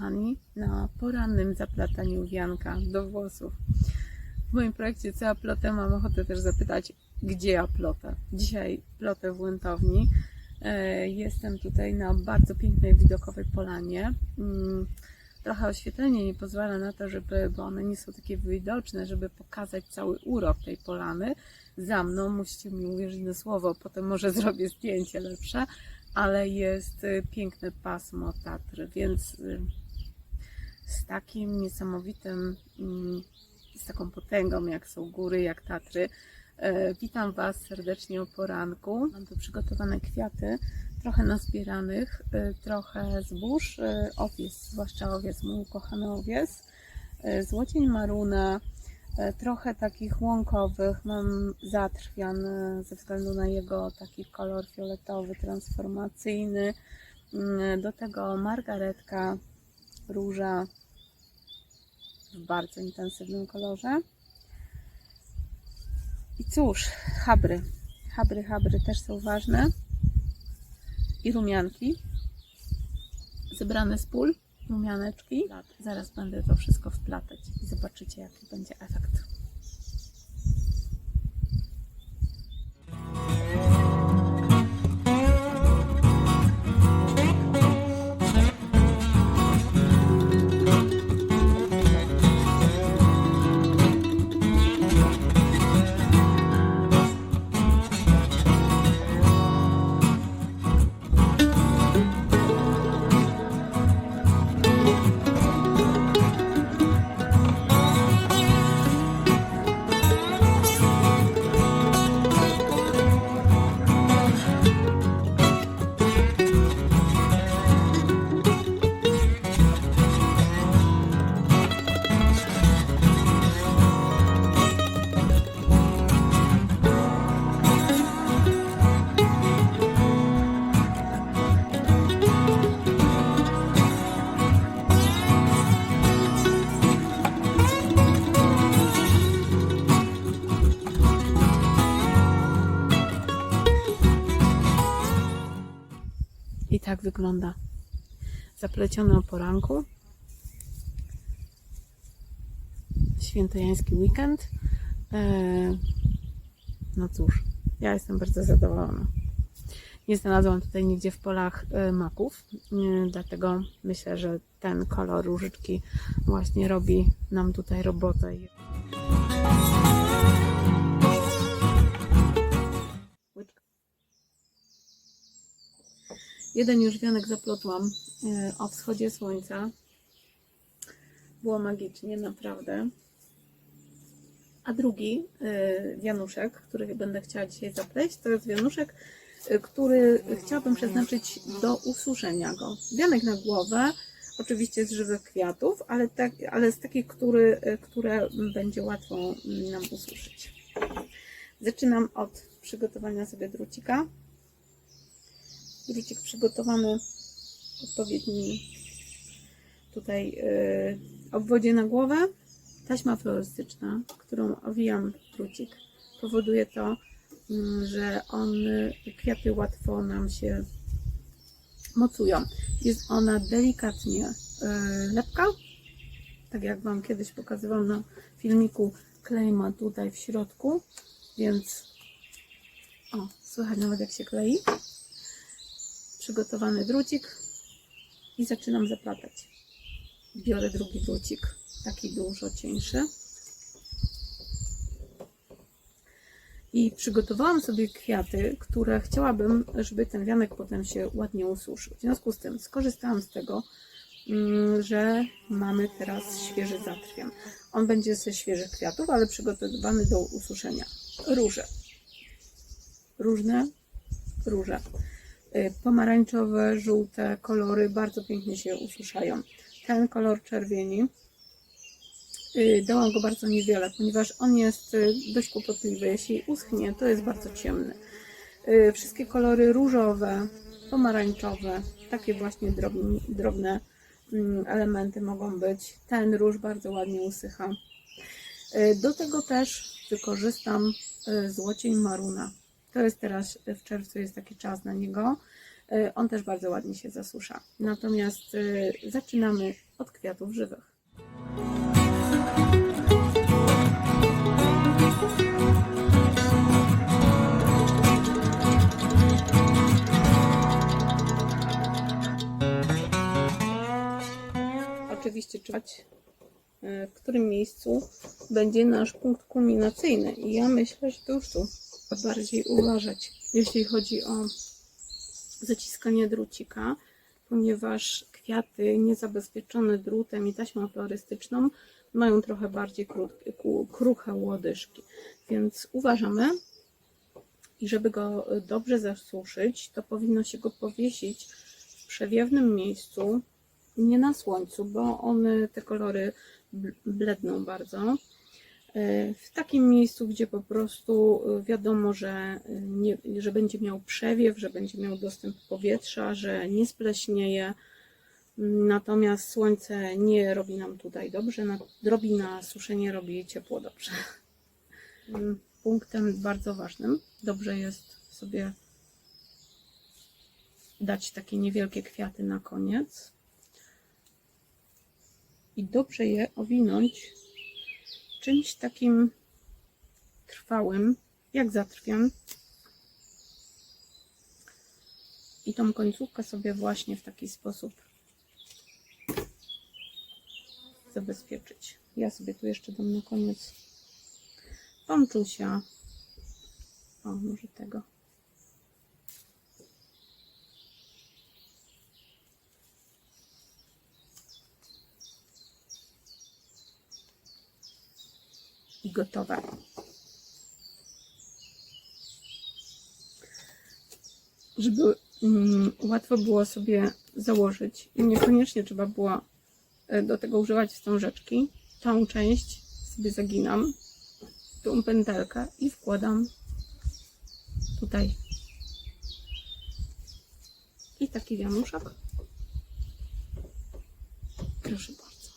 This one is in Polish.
kochani, na porannym zaplataniu wianka do włosów. W moim projekcie Co plotę mam ochotę też zapytać, gdzie ja plotę. Dzisiaj plotę w Łętowni. E, Jestem tutaj na bardzo pięknej, widokowej polanie. Mm, Trochę oświetlenie nie pozwala na to, żeby, bo one nie są takie widoczne, żeby pokazać cały urok tej polany. Za mną musicie mi uwierzyć na słowo, potem może zrobię zdjęcie lepsze, ale jest y, piękne pasmo Tatry, więc y, z takim niesamowitym, mm, z taką potęgą, jak są góry, jak Tatry. E, Witam Was serdecznie o poranku. Mam tu przygotowane kwiaty, trochę nazbieranych, y, trochę zbóż, y, owiec, zwłaszcza owiec, mój ukochany owiec, złocień maruna, e, trochę takich łąkowych. Mam zatrwian e, ze względu na jego taki kolor fioletowy, transformacyjny. Mm, Do tego margaretka, róża w bardzo intensywnym kolorze. I cóż, habry. Habry, habry też są ważne. I rumianki. Zebrane z pól, rumianeczki. Zaraz będę to wszystko wplatać i zobaczycie, jaki będzie efekt. Tak wygląda zapleciony o poranku. Świętojański weekend. Eee, No cóż, ja jestem bardzo zadowolona. Nie znalazłam tutaj nigdzie w polach e, maków, e, dlatego myślę, że ten kolor różyczki właśnie robi nam tutaj robotę. Jeden już wianek zaplotłam e, o wschodzie słońca. Było magicznie, naprawdę. A drugi e, wianuszek, który będę chciała dzisiaj zapleść, to jest wianuszek, e, który chciałabym przeznaczyć do ususzenia go. Wianek na głowę, oczywiście z żywych kwiatów, ale, tak, ale z takich, który, które będzie łatwo nam ususzyć. Zaczynam od przygotowania sobie drucika drucik przygotowany w tutaj yy, obwodzie na głowę. Taśma florystyczna, którą owijam drucik, powoduje to, mm, że on, kwiaty łatwo nam się mocują. Jest ona delikatnie yy, lepka, tak jak Wam kiedyś pokazywałam na filmiku, klej ma tutaj w środku, więc o, słychać nawet jak się klei przygotowany drucik i zaczynam zaplatać. Biorę drugi drucik, taki dużo cieńszy. I przygotowałam sobie kwiaty, które chciałabym, żeby ten wianek potem się ładnie ususzył. W związku z tym skorzystałam z tego, mm, że mamy teraz świeży zatrwian. On będzie ze świeżych kwiatów, ale przygotowany do ususzenia. Róże. Różne róże. Y, pomarańczowe, żółte kolory bardzo pięknie się ususzają. Ten kolor czerwieni y, dałam go bardzo niewiele, ponieważ on jest y, dość kłopotliwy. Jeśli uschnie, to jest bardzo ciemny. Wszystkie kolory różowe, pomarańczowe, takie właśnie drobne, drobne mm, elementy mogą być. Ten róż bardzo ładnie usycha. Do tego też wykorzystam złocień maruna. To jest teraz w czerwcu, jest taki czas na niego. y, on też bardzo ładnie się zasusza. Natomiast y, zaczynamy od kwiatów żywych. Oczywiście czytać, e, w którym miejscu będzie nasz punkt kulminacyjny. I ja myślę, że to już tu bardziej uważać, jeśli chodzi o zaciskanie drucika, ponieważ kwiaty niezabezpieczone drutem i taśmą florystyczną mają trochę bardziej ku- kruche łodyżki. Więc uważamy, i żeby go dobrze zasuszyć, to powinno się go powiesić w przewiewnym miejscu, nie na słońcu, bo one, te kolory bl- bledną bardzo. E, W takim miejscu, gdzie po prostu e, wiadomo, że, e, nie, że będzie miał przewiew, że będzie miał dostęp powietrza, że nie spleśnieje. Natomiast słońce nie robi nam tutaj dobrze, na, robi na suszenie, robi ciepło dobrze. Mm, Punktem bardzo ważnym, dobrze jest sobie dać takie niewielkie kwiaty na koniec i dobrze je owinąć czymś takim trwałym, jak zatrwian. I tą końcówkę sobie właśnie w taki sposób zabezpieczyć. Ja sobie tu jeszcze dam na koniec ponczusia. O, może tego. I gotowe. Żeby mm, łatwo było sobie założyć i niekoniecznie trzeba było e, do tego używać wstążeczki, tą część sobie zaginam, tą pętelkę i wkładam tutaj. I taki wianuszek. Proszę bardzo.